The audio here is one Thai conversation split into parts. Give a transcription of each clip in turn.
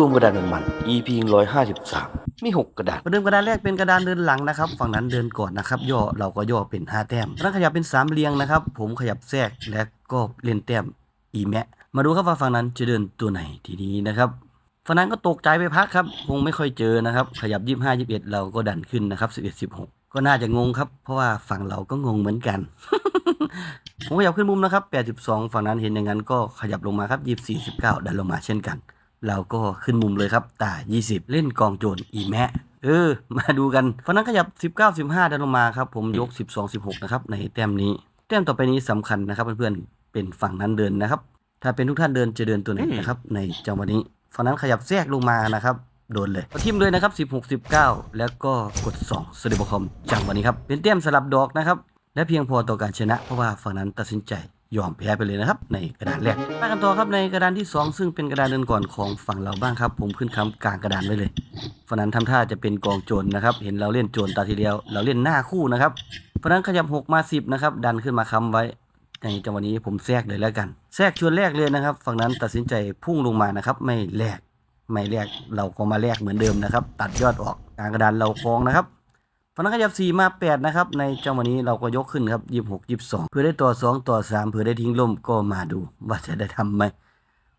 รวมกระดานมัน EP 153 มี 6 กระดานประเดิมกระดานแรกเป็นกระดานเดินหลังนะครับ ฝั่งนั้นเดินก่อนนะครับ ย่อเราก็ย่อเป็น 5 แต้มแล้วขยับเป็นสามเรียงนะครับ ผมขยับแทรกและก็เล่นแต้มอีแมะมาดูครับว่าฝั่งนั้นจะเดินตัวไหนทีนี้นะครับฝั่งนั้นก็ตกใจไปพักครับ คงไม่ค่อยเจอนะครับ ขยับ 25 21 เราก็ดันขึ้นนะครับ 11 16 ก็น่าจะงงครับ เพราะว่าฝั่งเราก็งงเหมือนกันผมขยับขึ้นมุมนะครับ 82 ฝั่งนั้นเห็นอย่างนั้นก็ขยับลงมาครับ 24 19 ดันลงมาเช่นกัน เราก็ขึ้นมุมเลยครับตา20 เล่นกองโจรอีแมะเออ มาดูกันฝั่งนั้นขยับ 19 15 ดันลงมาครับ ผมยก 12 16 นะครับ ในแต้มนี้ แต้มต่อไปนี้สำคัญนะครับเพื่อนๆ เป็นฝั่งนั้นเดินนะครับ ถ้าเป็นทุกท่านเดินจะเดินตัวไหนนะครับ ในจังหวะนี้ฝั่งนั้นขยับแทรกลงมานะครับโดนเลยทิมเลยนะครับ 16 19 แล้วก็กด2สเดบคอมจังหวะนี้ครับ เป็นแต้มสลับดอกนะครับ และเพียงพอต่อการชนะ เพราะว่าฝั่งนั้นตัดสินใจ ยอมแพ้ไปเลยนะครับ ในกระดานแรกมากันต่อครับในกระดานที่ 2 ซึ่งเป็นกระดานเดินก่อนของฝั่งเราบ้างครับ ผมขึ้นคำกลางกระดานไว้เลยฝั่งนั้นทำท่าจะเป็นกองโจรนะครับ เห็นเราเล่นโจรตาทีเดียว เราเล่นหน้าคู่นะครับฝั่งนั้นขยับ6มา10นะครับดันขึ้นมาค้ำไว้ในจังหวะนี้ผมแทรกเลยแล้วกันแทรกชวนแรกเลยนะครับ ฝั่งนั้นตัดสินใจพุ่งลงมานะครับ ไม่แลกไม่แลกเราก็มาแลกเหมือนเดิมนะครับ ตัดยอดออกกลางกระดานเราคล้องนะครับ ฝั่งนั้นขยับ4มา 8 นะครับ ในจังหวะนี้เราก็ยกขึ้นครับ26 22เพื่อได้ต่อ 2 ต่อ 3 เพื่อได้ทิ้งลมก็มาดูว่าจะได้ทำไหม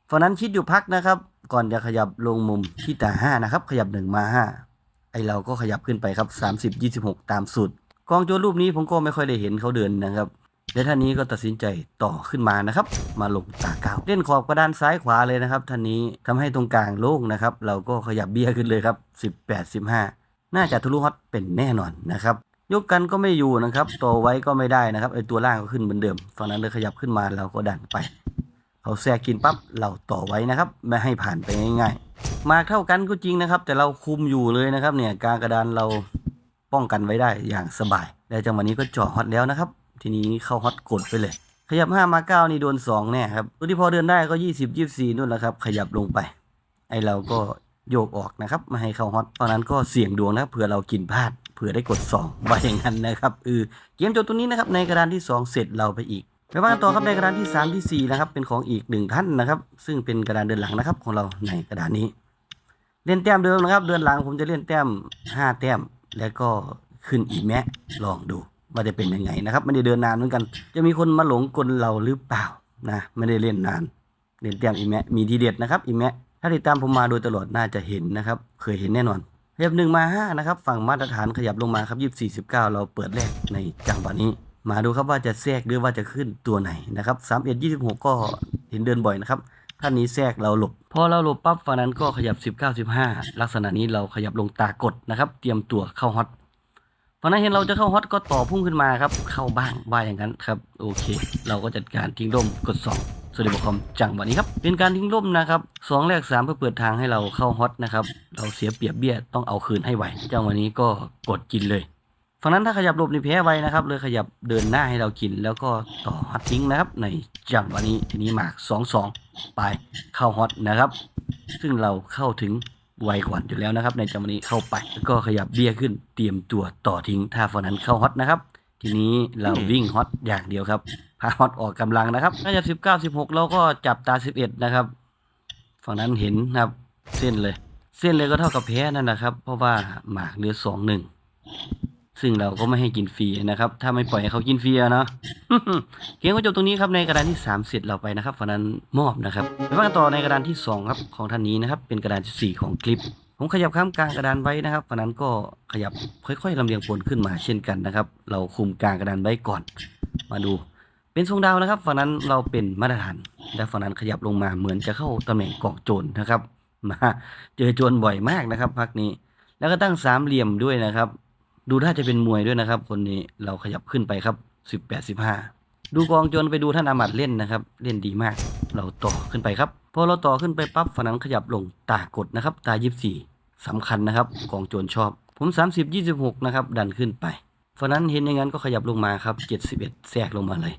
ฝั่งนั้นคิดอยู่พักนะครับ ก่อนจะขยับลงมุมที่ตา5นะครับ ขยับ 1 มา 5 ไอเราก็ขยับขึ้นไปครับ 30 26 ตามสูตรกองโจรรูปนี้ผมก็ไม่ค่อยได้เห็นเขาเดินนะครับและท่านนี้ก็ตัดสินใจต่อขึ้นมานะครับ มาลงตาเก้าเล่นขอบกระดานซ้ายขวาเลยนะครับท่านนี้ทำให้ตรงกลางโล่งนะครับ เราก็ขยับเบี้ยขึ้นเลยครับ 18 15 น่าจะทะลุฮอตเป็นแน่นอนนะครับยกกันก็ไม่อยู่นะครับต่อไว้ก็ไม่ได้นะครับไอตัวล่างก็ขึ้นเหมือนเดิมฝั่งนั้นเลยขยับขึ้นมาเราก็ดันไปเขาแทรกกินปั๊บเราต่อไว้นะครับ ไม่ให้ผ่านไปง่ายๆ มาเท่ากันก็จริงนะครับ แต่เราคุมอยู่เลยนะครับ เนี่ยกลางกระดานเราป้องกันไว้ได้อย่างสบายและจังหวะนี้ก็เจาะฮอตแล้วนะครับ ทีนี้เข้าฮอตกดไปเลย ขยับ 5 มา 9 นี่โดน2แน่ครับตัวที่พอเดินได้ก็ 20 24นู่นแหละครับ ขยับลงไป ไอเราก็ โยกออกนะครับม่ให้เข้าฮอตตอนนั้นก็เสี่ยงดวงนะเผื่อเรากินพลาดเผื่อได้กด2ว่าอย่างนั้นนะครับเออเกมจบตัวนี้นะครับในกระดานที่ 2 เสร็จเราไปอีกไปว่ากันต่อครับในกระดานที่ 3 ที่ 4 นะครับ เป็นของอีกหนึ่งท่านนะครับ ซึ่งเป็นกระดานเดินหลังนะครับ ของเราในกระดานนี้ เล่นแต้มเดิมนะครับ เดินหลังผมจะเล่นแต้ม 5 แต้ม แล้วก็ขึ้นอีแมะลองดูว่าจะเป็นยังไงนะครับไม่ได้เดินนานเหมือนกัน จะมีคนมาหลงกลเราหรือเปล่านะไม่ได้เล่นนาน เล่นแต้มอีแมะมีทีเด็ดนะครับอีแมะ ถ้าติดตามผมมาโดยตลอดน่าจะเห็นนะครับ เคยเห็นแน่นอนขยับหนึ่งมาห้านะครับ ฝั่งมาตรฐานขยับลงมาครับยี่สี่สิบเก้าเราเปิดแรกในจังหวะนี้ มาดูครับว่าจะแทรกหรือว่าจะขึ้นตัวไหนนะครับสามเอ็ดยี่สิบหกก็เห็นเดินบ่อยนะครับท่านนี้แทรกเราหลบ พอเราหลบปั๊บฝั่งนั้นก็ขยับ 19 15 ลักษณะนี้เราขยับลงตากดนะครับ เตรียมตัวเข้าฮอตฝั่งนั้นเห็นเราจะเข้าฮอตก็ต่อพุ่งขึ้นมาครับ เข้าบ้างว่าอย่างนั้นครับ โอเค เราก็จัดการทิ้งร่มกด 2 สวัสดีบุคคลจังวะนี้ครับ เป็นการทิ้งร่มนะครับสองแรกสามเพื่อเปิดทางให้เราเข้าฮอตนะครับ เราเสียเปรียบเบี้ยต้องเอาคืนให้ไหวจังวะนี้ก็กดกินเลยฝั่งนั้นถ้าขยับหลบนี่แพ้ไวนะครับ เลยขยับเดินหน้าให้เรากิน แล้วก็ต่อฮอตทิ้งนะครับ ในจังหวะนี้ทีนี้หมาก2 2ไปเข้าฮอตนะครับ ซึ่งเราเข้าถึงไวก่อนอยู่แล้วนะครับ ในจังหวะนี้เข้าไปแล้วก็ขยับเบี้ยขึ้นเตรียมตัวต่อทิ้งถ้าฝั่งนั้นเข้าฮอตนะครับ ทีนี้เราวิ่งฮอตอย่างเดียวครับพาฮอตออกกำลังนะครับขยับ19 16เราก็จับตา11นะครับ ฝั่งนั้นเห็นนะครับ เส้นเลย เส้นเลยก็เท่ากับแพ้นั่นแหละครับ เพราะว่าหมากเหลือสองหนึ่งซึ่งเราก็ไม่ให้กินฟรีนะครับ ถ้าไม่ปล่อยให้เขากินฟรีอะเนาะเกมก็จบตรงนี้ครับในกระดานที่ 3 เสร็จเราไปนะครับฝั่งนั้นมอบนะครับไปว่ากันต่อในกระดานที่ 2 ครับของท่านนี้นะครับ เป็นกระดานที่ 4 ของคลิป ผมขยับข้ามกลางกระดานไว้นะครับฝั่งนั้นก็ขยับค่อยๆลำเลียงพลขึ้นมาเช่นกันนะครับ เราคุมกลางกระดานไว้ก่อน มาดู เป็นทรงดาวนะครับฝั่งนั้นเราเป็นมาตรฐานและฝั่งนั้นขยับลงมาเหมือนจะเข้าตำแหน่งกองโจรนะครับมาเจอโจรบ่อยมากนะครับพักนี้ แล้วก็ตั้งสามเหลี่ยมด้วยนะครับ ดูถ้าจะเป็นมวยด้วยนะครับ คนนี้เราขยับขึ้นไปครับสิบแปดสิบห้าดูกองโจรไปดูท่านอามัดเล่นนะครับ เล่นดีมาก เราต่อขึ้นไปครับพอเราต่อขึ้นไปปั๊บฝั่งนั้นขยับลงตากดนะครับ ตายี่สี่ สำคัญนะครับกองโจรชอบ ผมสามสิบยี่สิบหกนะครับ ดันขึ้นไปเพราะนั้นเห็นอย่างนั้นก็ขยับลงมาครับเจ็ดสิบเอ็ดแทรกลงมาเลย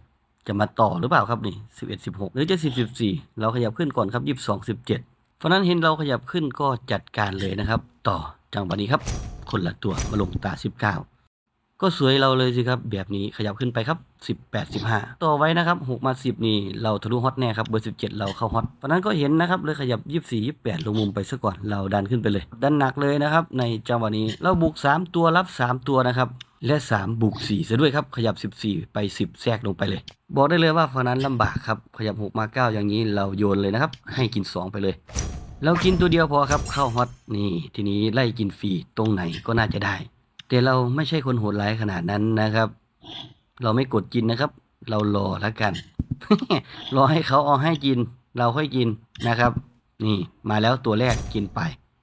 จะมาต่อหรือเปล่าครับนี่สิบเอ็ดสิบหกหรือจะสิบสิบสี่เราขยับขึ้นก่อนครับยี่สิบสองสิบเจ็ดเพราะนั้นเห็นเราขยับขึ้นก็จัดการเลยนะครับ ต่อจังหวะนี้ครับ คนละตัวมาลงตาสิบเก็สวยเราเลยสิครับ แบบนี้ขยับขึ้นไปครับ 18 15 ต่อไว้นะครับ 6 มา 10 นี่เราทะลุฮอตแน่ครับ เบอร์ 17 เราเข้าฮอตเพราะนั้นก็เห็นนะครับ เลยขยับ 24 28 ลงมุมไปซะก่อน เราดันขึ้นไปเลย ดันหนักเลยนะครับ ในจังหวะนี้ เราบุก 3 ตัวรับ 3 ตัวนะครับ และ 3 บุก4ซะด้วยครับ ขยับ 14 ไป 10 แทรกลงไปเลย บอกได้เลยว่าฝั่งนั้นลำบากครับ ขยับ 6 มา 9 อย่างนี้เราโยนเลยนะครับ ให้กิน 2 ไปเลยเรากินตัวเดียวพอครับ เข้าฮอตนี่ ทีนี้ไล่กินฟรีตรงไหนก็น่าจะได้ แต่เราไม่ใช่คนโหดร้ายขนาดนั้นนะครับ เราไม่กดกินนะครับ เรารอแล้วกัน รอให้เขาเอาให้กิน เราค่อยกินนะครับ นี่มาแล้วตัวแรกกินไป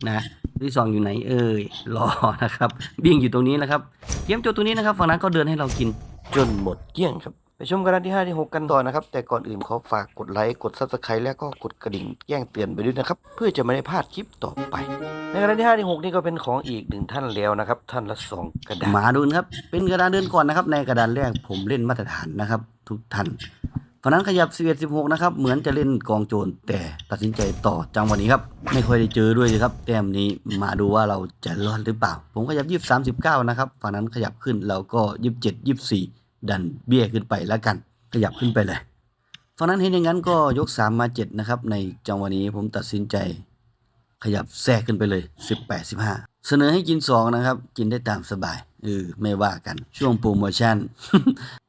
นะที่สองอยู่ไหนเอ่ยรอนะครับวิ่งอยู่ตรงนี้นะครับเกี่ยมตัวตรงนี้นะครับ ฝั่งนั้นก็เดินให้เรากินจนหมดเกลี้ยงครับ ไปชมกระดานที่5ที่ 6 กันต่อนะครับ แต่ก่อนอื่นขอฝากกดไลค์ กด subscribe แล้วก็กดกระดิ่งแจ้งเตือนไปด้วยนะครับ เพื่อจะไม่ได้พลาดคลิปต่อไป ในกระดานที่5ที่ 6 นี่ก็เป็นของอีกหนึ่งท่านแล้วนะครับ ท่านละ 2 กระดาษมาดูนะครับ เป็นกระดานเดินก่อนนะครับ ในกระดานแรกผมเล่นมาตรฐานนะครับ ทุกท่านฝั่งนั้นขยับ 11 16 นะครับ เหมือนจะเล่นกองโจรแต่ตัดสินใจต่อจังหวะนี้ครับ ไม่ค่อยได้เจอด้วยเลยครับ แต้มนี้มาดูว่าเราจะรอดหรือเปล่า ผมขยับ 23 19 นะครับ ฝั่งนั้นขยับขึ้นเราก็ 27 24 ดันเบี้ยขึ้นไปแล้วกัน ขยับขึ้นไปเลยฝั่งนั้นเห็นอย่างนั้นก็ยก 3 มา 7 นะครับ ในจังหวะนี้ผมตัดสินใจขยับแทรกขึ้นไปเลย 18 15 เสนอให้กิน 2 นะครับ กินได้ตามสบายเออไม่ว่ากันช่วงโปรโมชั่น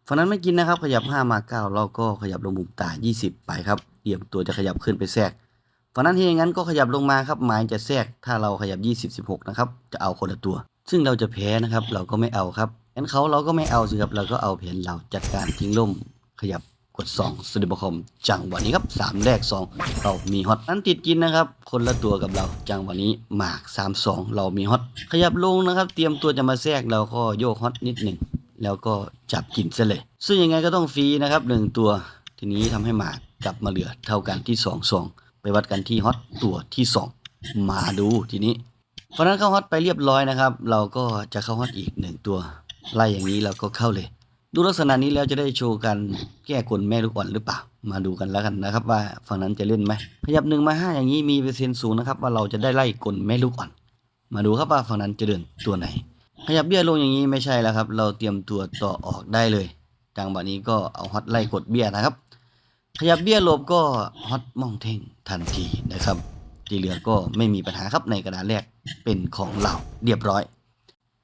ฝั่งนั้นไม่กินนะครับ ขยับ 5 มา9เราก็ขยับลงมุมตา 20 ไปครับเตรียมตัวจะขยับขึ้นไปแทรกฝั่งนั้นเห็นอย่างนั้นก็ขยับลงมาครับหมายจะแทรกถ้าเราขยับ 20 16 นะครับ จะเอาคนละตัว ซึ่งเราจะแพ้นะครับ เราก็ไม่เอาครับ งั้นเขาเราก็ไม่เอาสิครับเราก็เอาแผนเราจัดการทิ้งล่มขยับกด2สเดบคอมจังหวะนี้ครับ3แรก 2 เรามีฮอตนั้นติดกินนะครับ คนละตัวกับเราจังหวะนี้หมาก 3 2 เรามีฮอตขยับลงนะครับ เตรียมตัวจะมาแทรกเราก็โยกฮอตนิดหนึ่งแล้วก็จับกินซะเลย ซึ่งยังไงก็ต้องฟรีนะครับหนึ่งตัว ทีนี้ทำให้หมากกลับมาเหลือเท่ากันที่2 2ไปวัดกันที่ฮอตตัวที่ 2 มาดูทีนี้เพราะนั้นเข้าฮอตไปเรียบร้อยนะครับ เราก็จะเข้าฮอตอีกหนึ่งตัว ไล่อย่างนี้เราก็เข้าเลย ดูลักษณะนี้แล้วจะได้โชว์กันแก้กลแม่ลูกอ่อนหรือเปล่า มาดูกันแล้วกันนะครับ ว่าฝั่งนั้นจะเล่นไหมขยับหนึ่งมาห้าอย่างนี้มีเปอร์เซ็นต์สูงนะครับ ว่าเราจะได้ไล่กลแม่ลูกอ่อน มาดูครับว่าฝั่งนั้นจะเดินตัวไหน ขยับเบี้ยลงอย่างนี้ไม่ใช่แล้วครับ เราเตรียมตัวต่อออกได้เลยจังหวะนี้ก็เอาฮอตไล่กดเบี้ยนะครับ ขยับเบี้ยหลบก็ฮอตมองเท่งทันทีนะครับที่เหลือก็ไม่มีปัญหาครับในกระดานแรกเป็นของเราเรียบร้อย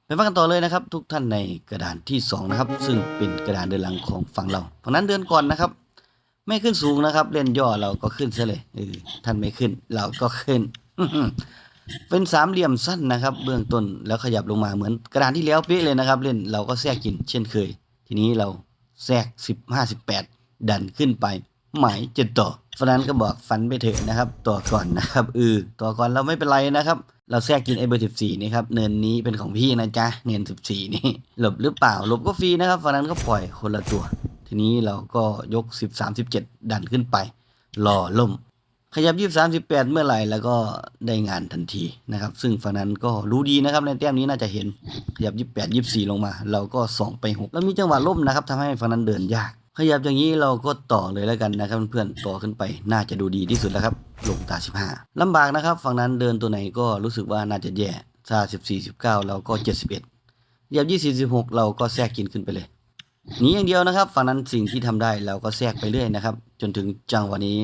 ไปฟังกันต่อเลยนะครับ ทุกท่านในกระดานที่สองนะครับซึ่งเป็นกระดานเดินหลังของฝั่งเราฝั่งนั้นเดินก่อนนะครับ ไม่ขึ้นสูงนะครับ เล่นย่อเราก็ขึ้นซะเลยเออท่านไม่ขึ้นเราก็ขึ้น เป็นสามเหลี่ยมสั้นนะครับ เบื้องต้นแล้วขยับลงมาเหมือนกระดานที่แล้วเป๊ะเลยนะครับ เล่นเราก็แทรกกิน เช่นเคย ทีนี้เราแทรกสิบห้าสิบแปดดันขึ้นไปหมายจะต่อฟันนั้นก็บอกฟันไปเถอะนะครับ ต่อก่อนนะครับเออต่อก่อนเราไม่เป็นไรนะครับ เราแทรกกินไอเบอร์สิบสี่นี่ครับ เนินนี้เป็นของพี่นะจ๊ะ เนินสิบสี่นี่หลบหรือเปล่า หลบก็ฟรีนะครับฟันนั้นก็ปล่อยคนละตัว ทีนี้เราก็ยกสิบสามสิบเจ็ดดันขึ้นไปรอล่ม ขยับยี่สามสิบแปดเมื่อไหร่แล้วก็ได้งานทันทีนะครับ ซึ่งฝั่งนั้นก็รู้ดีนะครับ ในแต้มนี้น่าจะเห็นขยับยี่แปดยี่สี่ลงมา เราก็สองไปหกแล้วมีจังหวะล่มนะครับทำให้ฝั่งนั้นเดินยาก ขยับอย่างนี้เราก็ต่อเลยแล้วกันนะครับเพื่อนๆต่อขึ้นไปน่าจะดูดีที่สุดแล้วครับลงตาสิบห้าลำบากนะครับ ฝั่งนั้นเดินตัวไหนก็รู้สึกว่าน่าจะแย่ถ้าสิบสี่สิบเก้าเราก็เจ็ดสิบเอ็ดเหยียบยี่สิบสิบหกเราก็แทรกกินขึ้นไปเลยหนีอย่างเดียวนะครับฝั่งนั้นสิ่งที่ทำได้เราก็แทรกไปเรื่อยนะครับ จนถึงจังหวะนี้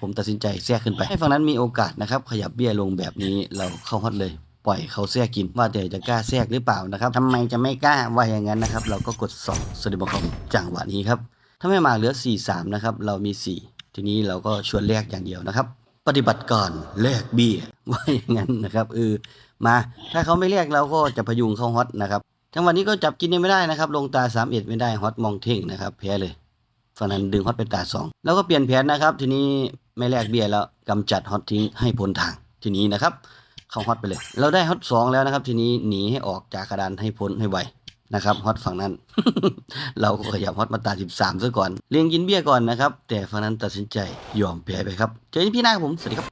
ผมตัดสินใจแทรกขึ้นไป ให้ฝั่งนั้นมีโอกาสนะครับ ขยับเบี้ยลงแบบนี้เราเข้าฮอตเลย ปล่อยเขาแทรกกินว่าแต่จะกล้าแทรกหรือเปล่านะครับทำไมจะไม่กล้าว่าอย่างนั้นนะครับ เราก็กด2สวัสดีบอคอมจังหวะนี้ครับ ถ้าไม่มาเหลือ 4 3 นะครับ เรามี 4 ทีนี้เราก็ชวนแลกอย่างเดียวนะครับ ปฏิบัติการแลกเบี้ยว่าอย่างนั้นนะครับเออมา ถ้าเขาไม่แลกเราก็จะพยุงเข้าฮอตนะครับ ทั้งวันนี้ก็จับกินไม่ได้นะครับ ลงตา3เอ็ดไม่ได้ฮอตมองเท่งนะครับแพ้เลยฝั่งนั้นดึงฮอตเป็นตาสองแล้วก็เปลี่ยนแผนนะครับ ทีนี้ไม่แลกเบี้ยแล้วกำจัดฮอตทิ้งให้พ้นทางทีนี้นะครับเข้าฮอตไปเลย เราได้ฮอตสองแล้วนะครับ ทีนี้หนีให้ออกจากกระดานให้พ้นให้ไว นะครับฮอตฝั่งนั้น เราก็ขยับฮอตมาตาสิบสามซะก่อน เลี้ยงกินเบี้ยก่อนนะครับ แต่ฝั่งนั้นตัดสินใจยอมแพ้ไปครับ เจอกันพี่หน้าผม สวัสดีครับ